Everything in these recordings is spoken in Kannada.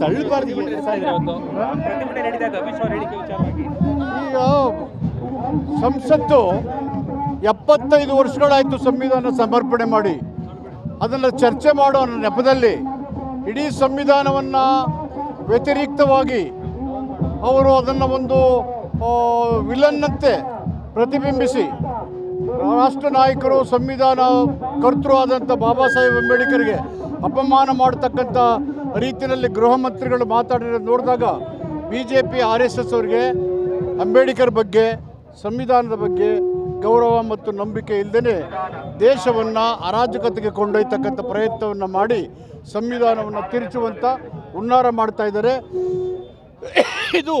ತಳ್ಳಬಾರ್ದು ಈಗ ಸಂಸತ್ತು ಎಪ್ಪತ್ತೈದು ವರ್ಷಗಳಾಯಿತು ಸಂವಿಧಾನ ಸಮರ್ಪಣೆ ಮಾಡಿ. ಅದನ್ನು ಚರ್ಚೆ ಮಾಡೋ ನೆಪದಲ್ಲಿ ಇಡೀ ಸಂವಿಧಾನವನ್ನು ವ್ಯತಿರಿಕ್ತವಾಗಿ ಅವರು ಅದನ್ನು ಒಂದು ವಿಲನ್ನಂತೆ ಪ್ರತಿಬಿಂಬಿಸಿ ರಾಷ್ಟ್ರ ನಾಯಕರು ಸಂವಿಧಾನ ಕರ್ತೃ ಆದಂಥ ಬಾಬಾ ಸಾಹೇಬ್ ಅಂಬೇಡ್ಕರ್ಗೆ ಅಪಮಾನ ಮಾಡತಕ್ಕಂಥ ರೀತಿಯಲ್ಲಿ ಗೃಹ ಮಂತ್ರಿಗಳು ಮಾತಾಡಿರೋದು ನೋಡಿದಾಗ B J P R S S ಅವರಿಗೆ ಅಂಬೇಡ್ಕರ್ ಬಗ್ಗೆ, ಸಂವಿಧಾನದ ಬಗ್ಗೆ ಗೌರವ ಮತ್ತು ನಂಬಿಕೆ ಇಲ್ಲದೇ ದೇಶವನ್ನು ಅರಾಜಕತೆಗೆ ಕೊಂಡೊಯ್ತಕ್ಕಂಥ ಪ್ರಯತ್ನವನ್ನು ಮಾಡಿ ಸಂವಿಧಾನವನ್ನು ತಿರುಚುವಂಥ ಹುನ್ನಾರ ಮಾಡ್ತಾ ಇದ್ದಾರೆ. ಇದು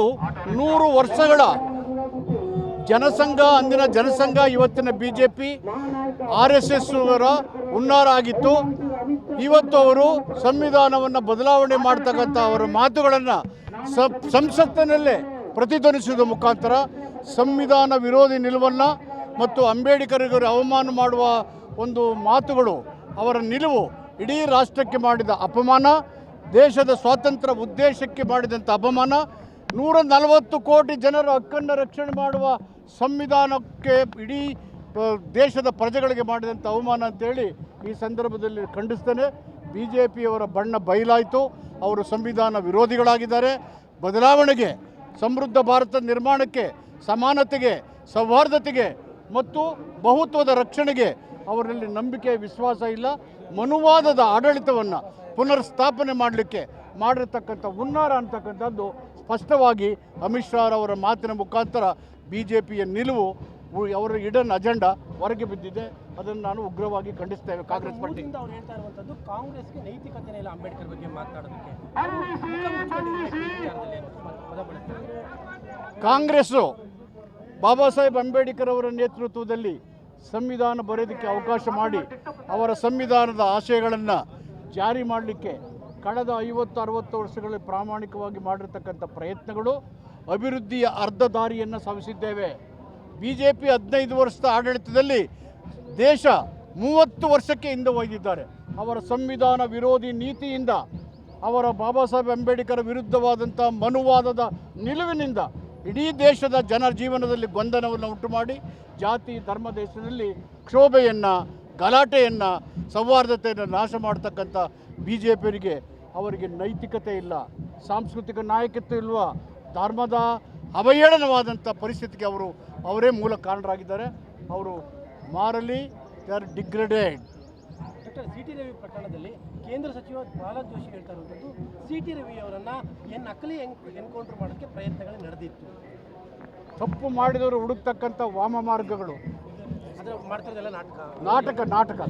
ನೂರು ವರ್ಷಗಳ ಜನಸಂಘ, ಅಂದಿನ ಜನಸಂಘ, ಇವತ್ತಿನ B J P R S S ಅವರ ಹುನ್ನಾರ ಆಗಿತ್ತು. ಇವತ್ತು ಅವರು ಸಂವಿಧಾನವನ್ನು ಬದಲಾವಣೆ ಮಾಡ್ತಕ್ಕಂಥ ಅವರ ಮಾತುಗಳನ್ನು ಸಂಸತ್ತಿನಲ್ಲೇ ಪ್ರತಿಧ್ವನಿಸುವ ಮುಖಾಂತರ ಸಂವಿಧಾನ ವಿರೋಧಿ ನಿಲುವನ್ನು ಮತ್ತು ಅಂಬೇಡ್ಕರ್ಗರು ಅವಮಾನ ಮಾಡುವ ಒಂದು ಮಾತುಗಳು ಅವರ ನಿಲುವು ಇಡೀ ರಾಷ್ಟ್ರಕ್ಕೆ ಮಾಡಿದ ಅಪಮಾನ, ದೇಶದ ಸ್ವಾತಂತ್ರ್ಯ ಉದ್ದೇಶಕ್ಕೆ ಮಾಡಿದಂಥ ಅಪಮಾನ, ನೂರ ನಲವತ್ತು ಕೋಟಿ ಜನರ ಹಕ್ಕನ್ನು ರಕ್ಷಣೆ ಮಾಡುವ ಸಂವಿಧಾನಕ್ಕೆ ಇಡೀ ದೇಶದ ಪ್ರಜೆಗಳಿಗೆ ಮಾಡಿದಂಥ ಅವಮಾನ ಅಂತೇಳಿ ಈ ಸಂದರ್ಭದಲ್ಲಿ ಖಂಡಿಸ್ತೇನೆ ಬಿ ಜೆ ಪಿಯವರ ಬಣ್ಣ ಬಯಲಾಯಿತು. ಅವರು ಸಂವಿಧಾನ ವಿರೋಧಿಗಳಾಗಿದ್ದಾರೆ. ಬದಲಾವಣೆಗೆ, ಸಮೃದ್ಧ ಭಾರತ ನಿರ್ಮಾಣಕ್ಕೆ, ಸಮಾನತೆಗೆ, ಸೌಹಾರ್ದತೆಗೆ ಮತ್ತು ಬಹುತ್ವದ ರಕ್ಷಣೆಗೆ ಅವರಲ್ಲಿ ನಂಬಿಕೆ, ವಿಶ್ವಾಸ ಇಲ್ಲ. ಮನುವಾದದ ಆಡಳಿತವನ್ನು ಪುನರ್ ಸ್ಥಾಪನೆ ಮಾಡಲಿಕ್ಕೆ ಮಾಡಿರ್ತಕ್ಕಂಥ ಹುನ್ನಾರ ಅಂತಕ್ಕಂಥದ್ದು ಸ್ಪಷ್ಟವಾಗಿ ಅಮಿತ್ ಶಾ ಅವರ ಮಾತಿನ ಮುಖಾಂತರ ಬಿ ಜೆ ಪಿಯ ನಿಲುವು ಅವರ ಇಡನ್ ಅಜೆಂಡಾ ಹೊರಗೆ ಬಿದ್ದಿದೆ. ಅದನ್ನು ನಾನು ಉಗ್ರವಾಗಿ ಖಂಡಿಸ್ತೇವೆ ಕಾಂಗ್ರೆಸ್ ಪಾರ್ಟಿ. ಮೂಲದಿಂದ ಅವ್ರು ಹೇಳ್ತಾ ಇರುವಂತದ್ದು ಕಾಂಗ್ರೆಸ್ಗೆ ನೈತಿಕತೆನೇ ಇಲ್ಲ ಅಂಬೇಡ್ಕರ್ ಬಗ್ಗೆ ಮಾತನಾಡೋದಕ್ಕೆ ಕಾಂಗ್ರೆಸ್ಸು ಬಾಬಾ ಸಾಹೇಬ್ ಅಂಬೇಡ್ಕರ್ ಅವರ ನೇತೃತ್ವದಲ್ಲಿ ಸಂವಿಧಾನ ಬರೆಯೋದಕ್ಕೆ ಅವಕಾಶ ಮಾಡಿ ಅವರ ಸಂವಿಧಾನದ ಆಶಯಗಳನ್ನು ಜಾರಿ ಮಾಡಲಿಕ್ಕೆ ಕಳೆದ ಐವತ್ತು ಅರವತ್ತು ವರ್ಷಗಳಲ್ಲಿ ಪ್ರಾಮಾಣಿಕವಾಗಿ ಮಾಡಿರ್ತಕ್ಕಂಥ ಪ್ರಯತ್ನಗಳು ಅಭಿವೃದ್ಧಿಯ ಅರ್ಧ ದಾರಿಯನ್ನು ಸಾಗಿಸಿದ್ದೇವೆ ಬಿ ಜೆ ಪಿ ಹದಿನೈದು ವರ್ಷದ ಆಡಳಿತದಲ್ಲಿ ದೇಶ ಮೂವತ್ತು ವರ್ಷಕ್ಕೆ ಹಿಂದೆ ಒಯ್ದಿದ್ದಾರೆ ಅವರ ಸಂವಿಧಾನ ವಿರೋಧಿ ನೀತಿಯಿಂದ ಅವರ ಬಾಬಾ ಸಾಹೇಬ್ ಅಂಬೇಡ್ಕರ್ ವಿರುದ್ಧವಾದಂಥ ಮನುವಾದದ ನಿಲುವಿನಿಂದ ಇಡೀ ದೇಶದ ಜನರ ಜೀವನದಲ್ಲಿ ಗೊಂದಲವನ್ನು ಉಂಟು ಮಾಡಿ ಜಾತಿ, ಧರ್ಮ, ದೇಶದಲ್ಲಿ ಕ್ಷೋಭೆಯನ್ನು, ಗಲಾಟೆಯನ್ನು, ಸೌಹಾರ್ದತೆಯನ್ನು ನಾಶ ಮಾಡ್ತಕ್ಕಂಥ ಬಿ ಜೆ ಪಿಯವರಿಗೆ ಅವರಿಗೆ ನೈತಿಕತೆ ಇಲ್ಲ, ಸಾಂಸ್ಕೃತಿಕ ನಾಯಕತ್ವ ಇಲ್ವ? ಧರ್ಮದ ಅವಹೇಳನವಾದಂಥ ಪರಿಸ್ಥಿತಿಗೆ ಅವರು ಅವರೇ ಮೂಲ ಕಾರಣರಾಗಿದ್ದಾರೆ. ಅವರು morally they are degraded. Doctor C T Ravi ಪ್ರಕರಣದಲ್ಲಿ ಕೇಂದ್ರ ಸಚಿವ ಪ್ರಹ್ಲಾದ್ ಜೋಶಿ ಹೇಳ್ತಾ ಇರುವಂಥದ್ದು ಸಿ ಟಿ ರವಿ ಅವರನ್ನು ಏನು ನಕಲಿ ಎನ್ಕೌಂಟರ್ ಮಾಡೋಕ್ಕೆ ಪ್ರಯತ್ನಗಳು ನಡೆದಿತ್ತು. ತಪ್ಪು ಮಾಡಿದವರು ಹುಡುಕ್ತಕ್ಕಂಥ ವಾಮ ಮಾರ್ಗಗಳು. ಅದರ ಮಾಡ್ತಿರೋದೆಲ್ಲ ನಾಟಕ? ನಾಟಕ